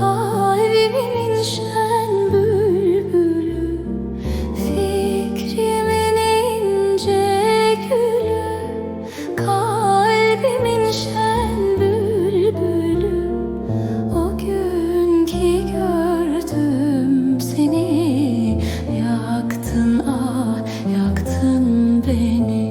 Kalbimin şen bülbülü Fikrimin ince gülü. Kalbimin şen bülbülü O gün ki gördüm seni. Yaktın ah yaktın beni.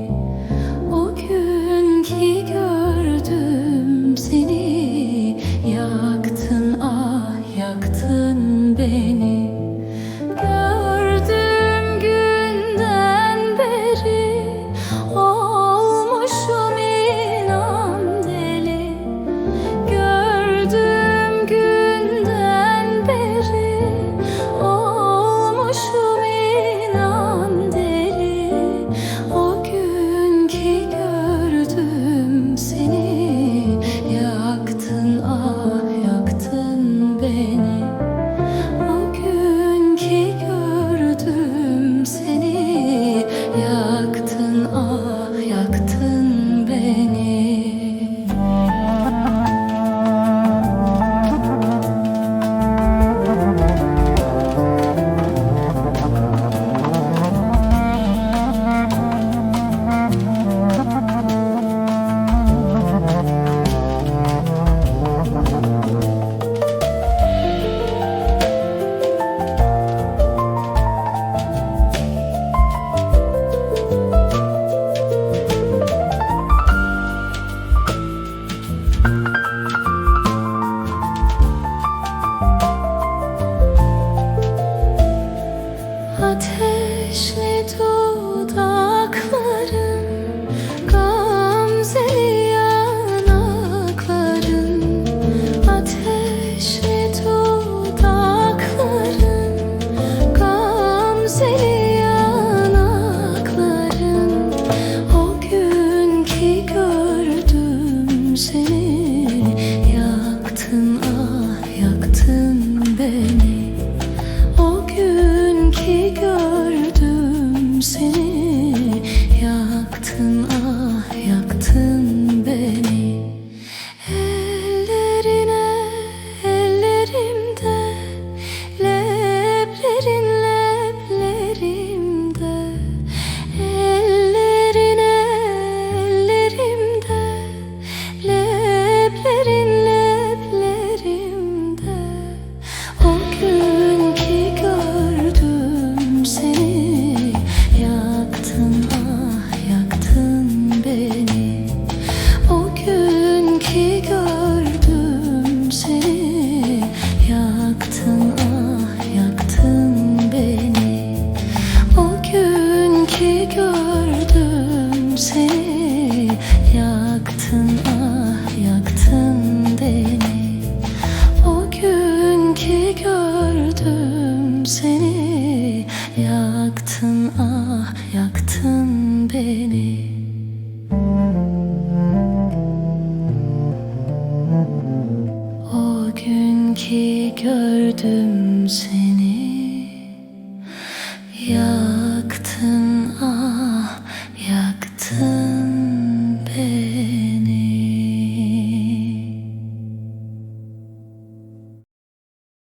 Ateşli dudakların Gamzeli yanakların Ateşli dudakların Gamzeli yanakların. O gün ki gördüm seni. seni. Yaktın ah yaktın beni. O gün ki gördüm seni. Ya